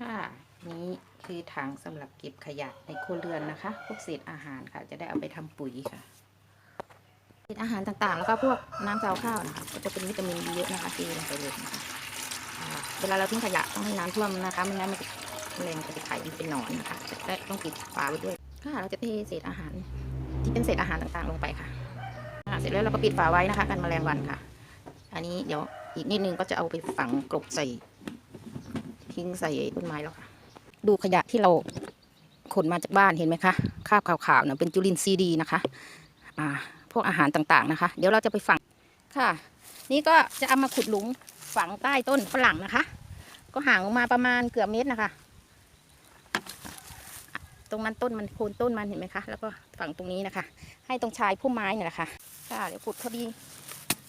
ค่ะ นี้คือถังสำหรับเก็บขยะในครัวเรือนนะคะ พวกเศษอาหารค่ะ จะได้เอาไปทำปุ๋ยค่ะเศษอาหารต่างๆ แล้วก็พวกน้ำเจ้าข้าวนะคะ ก็จะเป็นวิตามินเยอะนะคะที่ลงไปเลยนะคะอ่าเวลาเราทิ้งขยะต้องให้น้ำท่วมนะคะไม่งั้นมันจะแมลงก็จะไข่เป็นหนอนนะคะและต้องปิดฝาไว้ด้วยค่ะเราจะเทเศษอาหาร ที่เป็นเศษอาหารต่างๆ ลงไปค่ะเสร็จแล้วเราก็ปิดฝาไว้นะคะ กันแมลงวันค่ะ อันนี้เดี๋ยวอีกนิดนึงก็จะเอาไปฝังกลบใส่ ทิ้งใส่ต้นไม้แล้วค่ะ ดูขยะที่เราขนมาจากบ้านเห็นไหมคะคราบขาวๆเนี่ยเป็นจุลินทรีย์ดีนะคะ อ่า พวกอาหารต่างๆนะคะ เดี๋ยวเราจะไปฝังค่ะ นี่ก็จะเอามาขุดหลุมฝังใต้ต้นฝรั่งนะคะ ก็ห่างออกมาประมาณเกือบเมตรนะคะ ตรงนั้นต้นมันโคนต้นมันเห็นไหมคะแล้วก็ฝังตรงนี้นะคะ ให้ตรงชายพุ่มไม้เนี่ยแหละค่ะค่ะเดี๋ยวขุดพอดี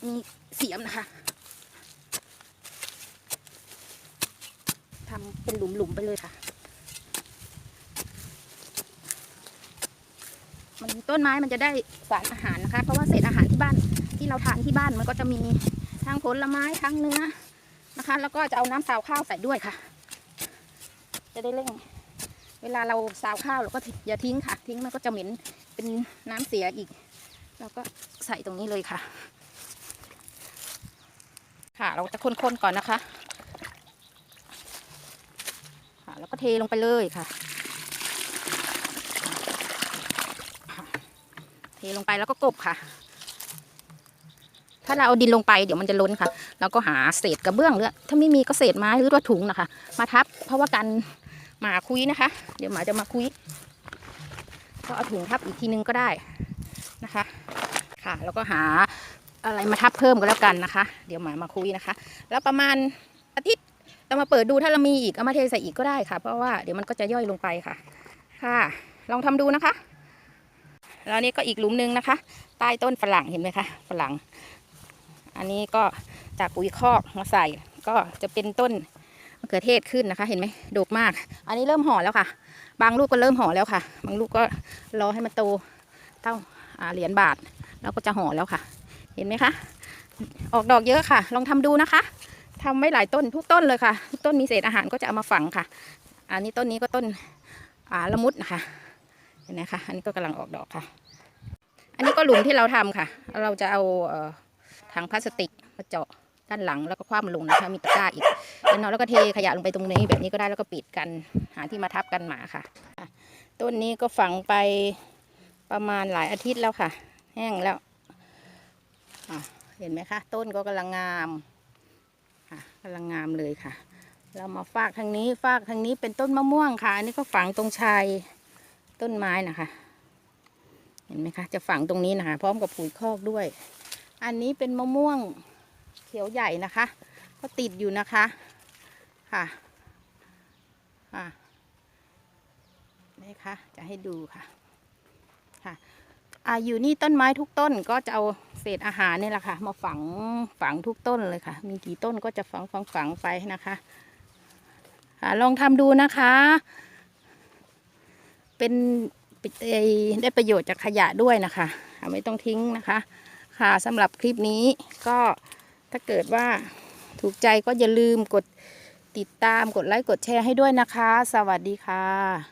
มีเสียมนะคะ ทำเป็นหลุมๆไปเลยค่ะ มันต้นไม้มันจะได้สารอาหารนะคะ เพราะว่าเศษอาหารที่บ้านที่เราทานที่บ้านมันก็จะมีทั้งผลไม้ทั้งเนื้อนะคะ แล้วก็จะเอาน้ำซาวข้าวใส่ด้วยค่ะ จะได้เร่ง เวลาเราซาวข้าวเราก็อย่าทิ้งค่ะ ทิ้งมันก็จะเหม็นเป็นน้ำเสียอีกเราก็ใส่ตรงนี้เลยค่ะ ค่ะ เราจะคนๆก่อนนะคะ ค่ะแล้ว ก็เทลงไปเลยค่ะ เทลงไปแล้วก็กลบค่ะ ถ้าเราเอาดินลงไปเดี๋ยวมันจะล้นค่ะ เราก็หาเศษกระเบื้องหรือถ้าไม่มีก็เศษไม้หรือว่าถุงนะคะ มาทับ เพราะว่ากันหมาคุยนะคะ เดี๋ยวหมาจะมาคุยก็เอาถุงทับอีกทีนึงก็ได้นะคะ ค่ะ แล้วก็หาอะไรมาทับเพิ่มก็แล้วกันนะคะ เดี๋ยวหมามาคุยนะคะ แล้วประมาณอาทิตย์ เรามาเปิดดูถ้าเรามีอีกเอามาเทใส่อีกก็ได้ค่ะ เพราะว่าเดี๋ยวมันก็จะย่อยลงไปค่ะ ค่ะ ลองทำดูนะคะ แล้วนี่ก็อีกหลุมหนึงนะคะ ใต้ต้นฝรั่งเห็นไหมคะฝรั่ง อันนี้ก็จากปุ๋ยคอกมาใส่ก็จะเป็นต้นมะเขือเทศขึ้นนะคะ เห็นไหมโดกมาก อันนี้เริ่มห่อแล้วค่ะ บางลูกก็เริ่มห่อแล้วค่ะ บางลูกก็รอให้มันโตเท่าอ่าเหรียญบาท แล้วก็จะห่อแล้วค่ะ เห็นไหมคะ ออกดอกเยอะค่ะ ลองทำดูนะคะ ทำไว้หลายต้นทุกต้นเลยค่ะ ทุกต้นมีเศษอาหารก็จะเอามาฝังค่ะ อันนี้ต้นนี้ก็ต้นอ่าละมุดนะคะเห็นไหมคะอันนี้ก็กำลังออกดอกค่ะ อันนี้ก็หลุมที่เราทำค่ะ เราจะเอาเอ่อถังพลาสติกมาเจาะด้านหลังแล้วก็คว่ำลงนะคะมีตะกร้าอีกแล้วเนาะแล้วก็เทขยะลงไปตรงนี้แบบนี้ก็ได้แล้วก็ปิดกันหาที่มาทับกันหมาค่ะ ต้นนี้ก็ฝังไปประมาณหลายอาทิตย์แล้วค่ะ แห้งแล้วเห็นไหมคะ ต้นก็กำลังงาม กำลังงามเลยค่ะ เรามาฟากทางนี้ฟากทางนี้เป็นต้นมะม่วงค่ะอันนี้ก็ฝังตรงชายต้นไม้นะคะ เห็นไหมคะ จะฝังตรงนี้นะคะพร้อมกับปุ๋ยคอกด้วย อันนี้เป็นมะม่วงเขียวใหญ่นะคะ ก็ติดอยู่นะคะค่ะค่ะนี่ค่ะจะให้ดูค่ะค่ะอ่าอยู่นี่ต้นไม้ทุกต้นก็จะเอา เศษอาหารนี่แหละค่ะ มาฝังฝังทุกต้นเลยค่ะ มีกี่ต้นก็จะฝังฝังฝังไปนะคะค่ะลองทำดูนะคะ เป็นได้ประโยชน์จากขยะด้วยนะคะไม่ต้องทิ้งนะคะ ค่ะสำหรับคลิปนี้ก็ถ้าเกิดว่าถูกใจก็อย่าลืมกดติดตามกดไลค์กดแชร์ให้ด้วยนะคะ สวัสดีค่ะ